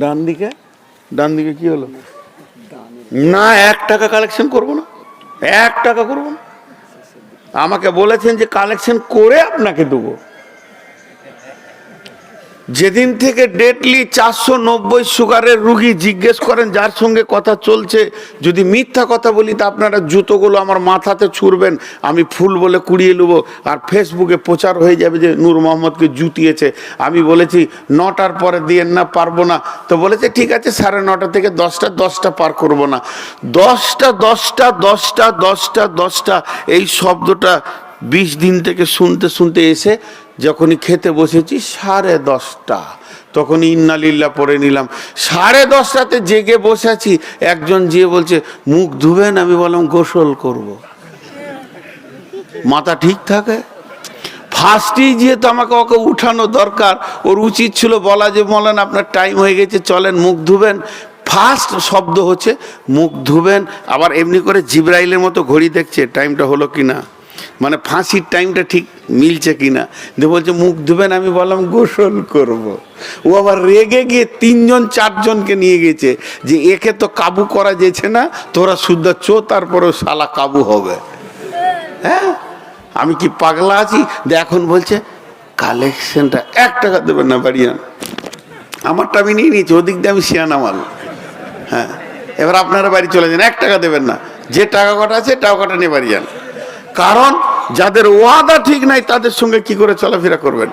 ডান দিকে ডান দিকে কি হলো? না, এক টাকা কালেকশন করব না। এক টাকা করব না। আমাকে বলেছেন যে কালেকশন করে আপনাকে দেবো। যেদিন থেকে ডেটলি চারশো নব্বই সুগারের রুগী জিজ্ঞেস করেন, যার সঙ্গে কথা চলছে, যদি মিথ্যা কথা বলি, তা আপনারা জুতোগুলো আমার মাথাতে ছুড়বেন, আমি ফুল বলে কুড়িয়ে নেব, আর ফেসবুকে প্রচার হয়ে যাবে যে নূর মোহাম্মদকে জুতিয়েছে। আমি বলেছি, নটার পরে দিয়ে না, পারব না। তো বলেছে, ঠিক আছে, সাড়ে নটা থেকে দশটা দশটা পার করব না। দশটা দশটা দশটা দশটা দশটা, এই শব্দটা বিশ দিন থেকে শুনতে শুনতে এসে যখনই খেতে বসেছি, সাড়ে দশটা। তখন ইন্নালিল্লা পরে নিলাম। সাড়ে দশটাতে জেগে বসে আছি একজন যেয়ে বলছে, মুখ ধুবেন আমি বললাম, গোসল করব। মাথা ঠিক থাকে? ফার্স্টেই যেহেতু আমাকে ওকে উঠানো দরকার। ওর উচিত ছিল বলা যে বলেন আপনার টাইম হয়ে গেছে, চলেন, মুখ ধুবেন। ফার্স্ট শব্দ হচ্ছে, মুখ ধুবেন। আবার এমনি করে জিব্রাইলের মতো ঘড়ি দেখছে টাইমটা হলো কি না মানে ফাঁসির টাইমটা ঠিক মিলছে কিনা? দিয়ে বলছে, মুখ ধুবেন, আমি বললাম, গোসল করব। ও আবার রেগে গিয়ে তিনজন, চারজনকে নিয়ে গেছে যে, একে তো কাবু করা যেছে না, তোরা শুদ্ধ চো, তারপরেও শালা কাবু হবে। হ্যাঁ? আমি কি পাগলা আছি? এখন বলছে কালেকশনটা এক টাকা দেবেন না বাড়ি আন। আমারটা আমি নিয়ে নিয়েছি, ওদিক দিয়ে আমি শিয়ানা মাল। হ্যাঁ? এবার আপনারা বাড়ি চলে যান, এক টাকা দেবেন না। যে টাকা কটা আছে, টাকা কটা নিয়ে বাড়ি যান। কারণ যাদের ওয়াদা ঠিক নাই, তাদের সঙ্গে কি করে চলাফেরা করবেন?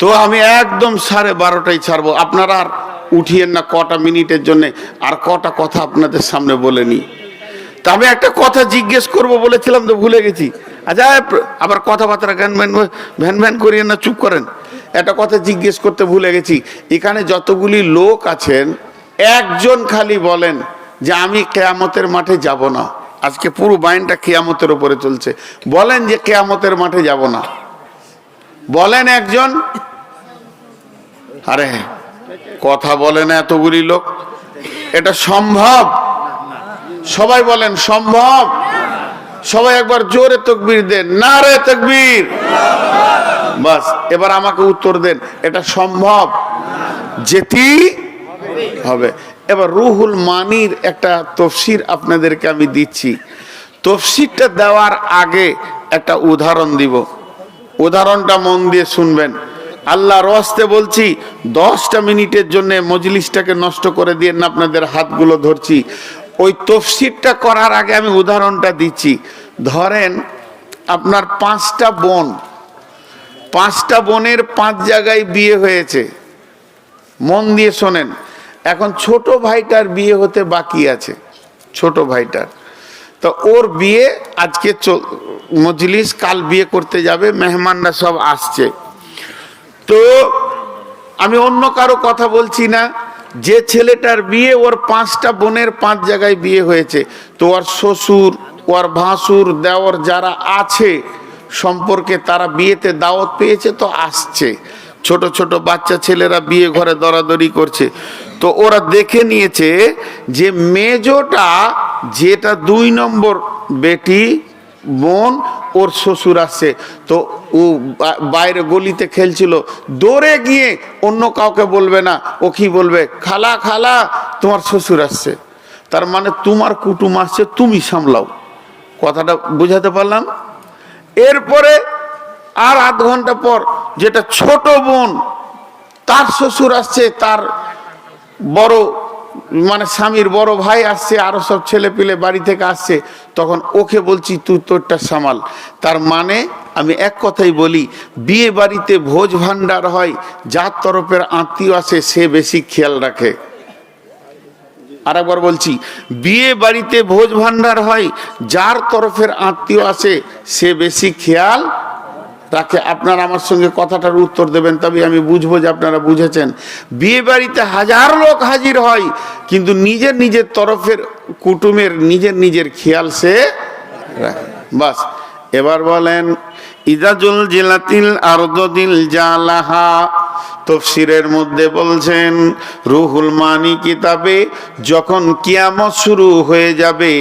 তো আমি একদম সাড়ে বারোটায় ছাড়বো। আপনারা আর উঠিয়েন না কটা মিনিটের জন্য, আর কটা কথা আপনাদের সামনে বলে নি তা আমি একটা কথা জিজ্ঞেস করব বলেছিলাম তো ভুলে গেছি। আচ্ছা আবার কথাবার্তা জ্ঞান ভ্যান ভ্যান ভ্যান করিয়েন না, চুপ করেন। একটা কথা জিজ্ঞেস করতে ভুলে গেছি। এখানে যতগুলি লোক আছেন, একজন খালি বলেন যে, আমি কেয়ামতের মাঠে যাব না। আজকে পুরো বাইনটা কেয়ামতের উপরে চলছে। বলেন যে কেয়ামতের মাঠে যাব না। বলেন একজন। আরে কথা বলে না এতগুলি লোক। এটা সম্ভব? সবাই বলেন, সম্ভব? সবাই একবার জোরে তকবির দেন। না রে তকবীর। বাস, এবার আমাকে উত্তর দেন। এটা সম্ভব? যেটি হবে। এবার রুহুল মানির একটা তফসির আপনাদেরকে আমি দিচ্ছি। তফসিরটা দেওয়ার আগে একটা উদাহরণ দিব। উদাহরণটা মন দিয়ে শুনবেন। আল্লাহ রস্তে বলছি, দশটা মিনিটের জন্য মজলিসটাকে নষ্ট করে দিয়ে না আপনাদের হাতগুলো ধরছি। ওই তফসিরটা করার আগে আমি উদাহরণটা দিচ্ছি। ধরেন, আপনার পাঁচটা বোন, পাঁচটা বোনের পাঁচ জায়গায় বিয়ে হয়েছে। মন দিয়ে শোনেন এখন ছোট ভাইটার বিয়ে হতে বাকি আছে, ছোট ভাইটার। তো ওর বিয়ে আজকে মজলিস কাল বিয়ে করতে যাবে, মেহমানরা সব আসছে। তো আমি অন্য কারও কথা বলছি না, যে ছেলেটার বিয়ে ওর পাঁচটা বোনের পাঁচ জায়গায় বিয়ে হয়েছে, তো ওর শ্বশুর, ওর ভাসুর, দেওর যারা আছে, সম্পর্কে তারা বিয়েতে দাওয়াত পেয়েছে, তো আসছে। ছোট ছোট বাচ্চা ছেলেরা বিয়ে ঘরে দরাদরি করছে। তো ওরা দেখে নিয়েছে যে মেজোটা যেটা দুই নম্বর বেটি বোন ওর শ্বশুর আসছে। তো ও বাইরে গলিতে খেলছিল। দৌড়ে গিয়ে অন্য কাউকে বলবে না, ও কি বলবে? খালা খালা, তোমার শ্বশুর আসছে। তার মানে তোমার কুটুম আসছে, তুমি সামলাও। কথাটা বুঝাতে পারলাম? এরপরে আর আধ ঘণ্টা পর যেটা ছোট বোন, তার শ্বশুর আসছে, তার বড় মানে স্বামীর বড় ভাই আসছে, আরও সব ছেলে পিলে বাড়ি থেকে আসছে, তখন ওকে বলছি, তুই তোরটা সামাল। তার মানে আমি এক কথাই বলি, বিয়ে বাড়িতে ভোজ ভান্ডার হয়, যার তরফের আত্মীয় আসে সে বেশি খেয়াল রাখে। আরেকবার বলছি, বিয়ে বাড়িতে ভোজ ভান্ডার হয়, যার তরফের আত্মীয় আসে সে বেশি খেয়াল রাখে আপনারা আমার সঙ্গে কথাটার উত্তর দেবেন, তবে আমি বুঝব যে আপনারা বুঝেছেন। বিয়ে বাড়িতে হাজার লোক হাজির হয়, কিন্তু নিজের নিজের তরফের কুটুমের নিজের নিজের খেয়াল সে বাস, এবার বলেন ইদাজুল জিলাতিল আরদিল জালাহা। তফসিরের মধ্যে বলছেন, রুহুল মানি কিতাবে যখন কিয়ামত শুরু হয়ে যাবে,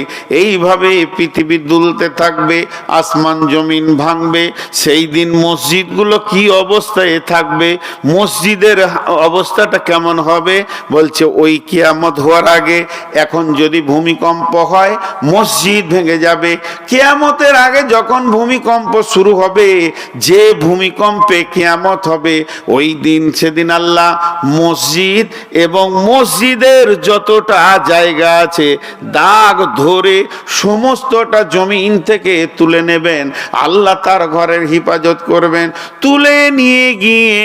এইভাবে পৃথিবী দুলতে থাকবে, আসমান জমিন ভাঙবে, সেই দিন মসজিদগুলো কি অবস্থায় থাকবে, মসজিদের অবস্থাটা কেমন হবে? বলছে, ওই কিয়ামত হওয়ার আগে এখন যদি ভূমিকম্প হয়, মসজিদ ভেঙে যাবে। কেয়ামতের আগে যখন ভূমিকম্প শুরু হবে, যে ভূমিকম্পে কেয়ামত হবে, ওই দিন সেদিন আল্লাহ মসজিদ এবং মসজিদের যতটা জায়গা আছে, দাগ ধরে সমস্তটা জমিন থেকে তুলে নেবেন। আল্লাহ তার ঘরের হিফাজত করবেন। তুলে নিয়ে গিয়ে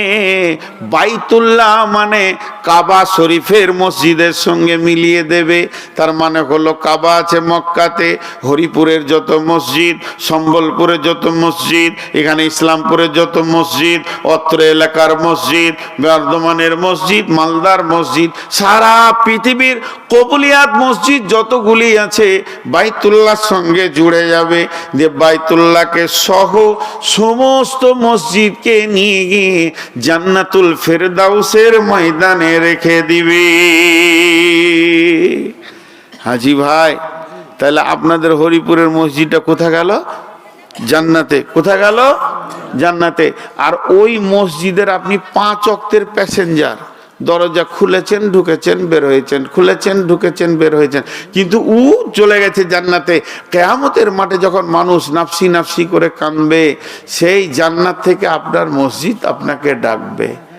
বাইতুল্লাহ মানে কাবা শরীফের মসজিদের সঙ্গে মিলিয়ে দেবে। তার মানে হলো কাবা আছে মক্কাতে, হরিপুরের যত মসজিদ, সম্বলপুরের যত মসজিদ, এখানে ইসলামপুরের যত মসজিদ, অত্র এলাকার মসজিদ বর্ধমানের মসজিদ, মালদার মসজিদ, সারা পৃথিবীর কবুলিয়াত মসজিদ যতগুলি আছে, বাইতুল্লাহর সঙ্গে জুড়ে যাবে। যে বাইতুল্লাহকে সহ সমস্ত মসজিদকে নিয়ে গিয়ে জান্নাতুল ফেরদাউসের ময়দানে রেখে দিবে। হাজি ভাই, তাহলে আপনাদের হরিপুরের মসজিদটা কোথা গেল? জান্নাতে। কোথায় গেল? জান্নাতে। আর ওই মসজিদের আপনি পাঁচ অক্তের প্যাসেঞ্জার। দরজা খুলেছেন, ঢুকেছেন, বের হয়েছেন। খুলেছেন, ঢুকেছেন, বের হয়েছেন। কিন্তু উ চলে গেছে জান্নাতে। কেয়ামতের মাঠে যখন মানুষ নাফসি নাফসি করে কাঁদবে, সেই জান্নাত থেকে আপনার মসজিদ আপনাকে ডাকবে।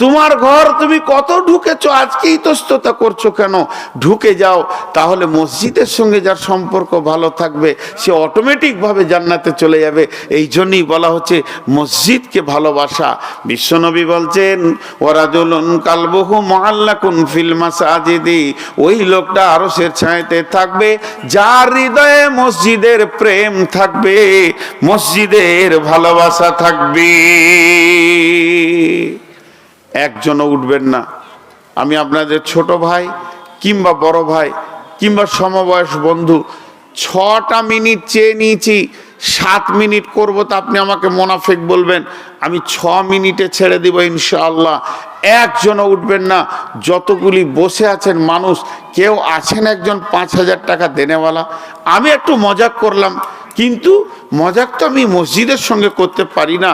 তোমার ঘর তুমি কত ঢুকেছো? আজকে ইতস্ততা করছ কেন? ঢুকে যাও, তাহলে মসজিদের সঙ্গে যার সম্পর্ক ভালো থাকবে, সে অটোমেটিক ভাবে জান্নাতে চলে যাবে। এই জন্যই বলা হচ্ছে মসজিদকে ভালোবাসা। বিশ্বনবী বলছেন ওরাজুলুন কালবহু মহাল্লাকুন ফিল মাসাজিদি। ওই লোকটা আরসের ছায়াতে থাকবে, যার হৃদয়ে মসজিদের প্রেম থাকবে, মসজিদের ভালোবাসা থাকবে। একজনও উঠবেন না। আমি আপনাদের ছোট ভাই কিংবা বড় ভাই কিংবা সমবয়স বন্ধু, ছটা মিনিট চেয়ে নিয়েছি, সাত মিনিট করব তা আপনি আমাকে মোনাফেক বলবেন। আমি ছ মিনিটে ছেড়ে দিব ইনশাআল্লাহ। একজনও উঠবেন না। যতগুলি বসে আছেন মানুষ, কেউ আছেন একজন পাঁচ হাজার টাকা দেনেওয়ালা। আমি একটু মজাক করলাম, কিন্তু মজাক তো আমি মসজিদের সঙ্গে করতে পারি না।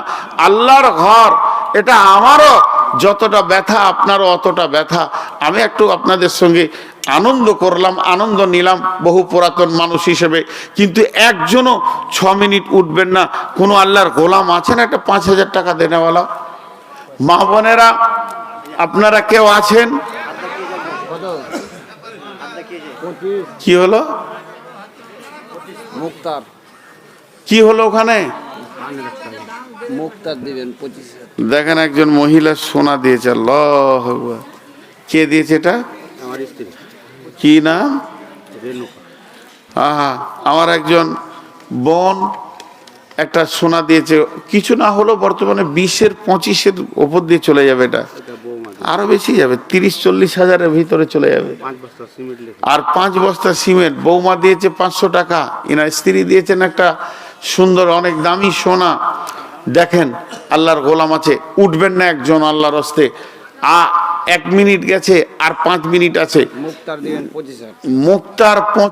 আল্লাহর ঘর, এটা আমারও যতটা ব্যথা আপনারও অতটা ব্যথা। আমি একটু আপনাদের সঙ্গে আনন্দ করলাম আনন্দ নিলাম বহু পুরাতন মানুষ হিসেবে। কিন্তু একজনও ছ মিনিট উঠবেন না। কোনো আল্লাহর গোলাম আছেন একটা পাঁচ হাজার টাকা দেনেওয়ালা। মা বোনেরা আপনারা কেউ আছেন? কি হলো? মুক্তার। কি হলো ওখানে? মুক্তার দিবেন পঁচিশ দেখেন একজন মহিলা সোনা দিয়েছে আল্লাহ কে দিয়েছে এটা? আমার স্ত্রী। কি নাম? আহা আমার একজন বোন একটা সোনা দিয়েছে। কিছু না হলো বর্তমানে বিশের পঁচিশের ওপর দিয়ে চলে যাবে এটা। আরও বেশি যাবে তিরিশ চল্লিশ হাজারের ভিতরে চলে যাবে। আর পাঁচ বস্তা সিমেন্ট বৌমা দিয়েছে পাঁচশো টাকা। ইনার স্ত্রী দিয়েছেন একটা সুন্দর অনেক দামি সোনা। দেখেন আল্লাহর গোলাম আছে। উঠবেন না একজন আল্লাহর হস্তে। আ এক মিনিট গেছে আর পাঁচ মিনিট আছে। মুক্তার পঁচিশ